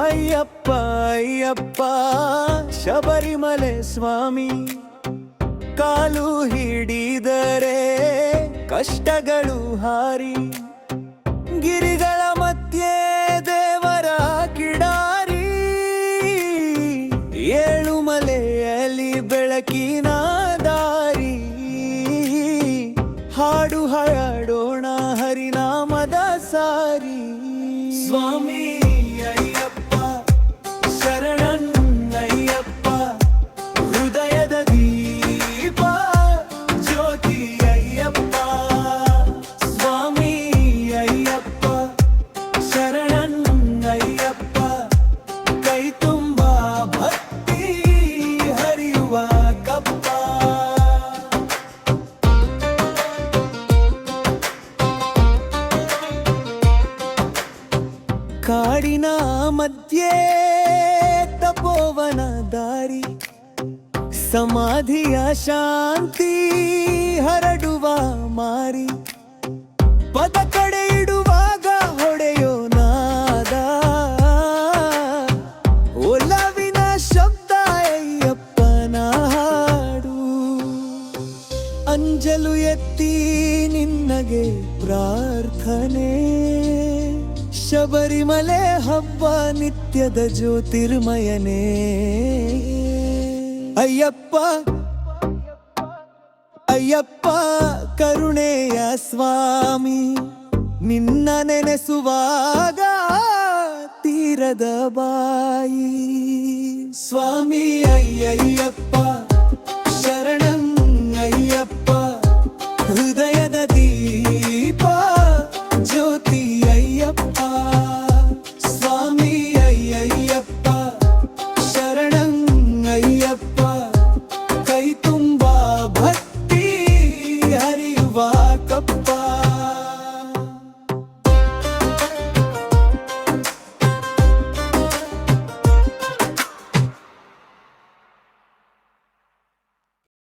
ಅಯ್ಯಪ್ಪ ಅಯ್ಯಪ್ಪ, ಶಬರಿಮಲೆ ಸ್ವಾಮಿ, ಕಾಲು ಹಿಡಿದರೆ ಕಷ್ಟಗಳು ಹಾರಿ, ಗಿರಿಗಳ ಮಧ್ಯೆ ದೇವರ ಕಿಡಾರಿ, ಏಳು ಮಲೆಯಲ್ಲಿ ಬೆಳಕಿನ ದಾರಿ, ಹಾಡು ಹಾಡೋಣ ಹರಿನಾಮದ ಸಾರಿ. ಸ್ವಾಮಿ ಕಾಡಿನ ಮಧ್ಯೆ ತಪೋವನ ದಾರಿ, ಸಮಾಧಿಯ ಶಾಂತಿ ಹರಡುವ ಮಾರಿ, ಪದ ಕಡೆ ಇಡುವಾಗ ಹೊಡೆಯೋ ನಾದ, ಒಲವಿನ ಶಬ್ದ ಹಾಡು ಅಂಜಲು ಎತ್ತಿ ನಿನ್ನಗೆ ಪ್ರಾರ್ಥನೆ. ಶಬರಿಮಲೆ ಹಬ್ಬ ನಿತ್ಯದ ಜ್ಯೋತಿರ್ಮಯನೇ. ಅಯ್ಯಪ್ಪ ಅಯ್ಯಪ್ಪ ಕರುಣೆಯ ಸ್ವಾಮಿ ನಿನ್ನ ನೆನೆಸುವಾಗ ತೀರದ ಬಾಯಿ. ಸ್ವಾಮಿ ಅಯ್ಯಯ್ಯಪ್ಪ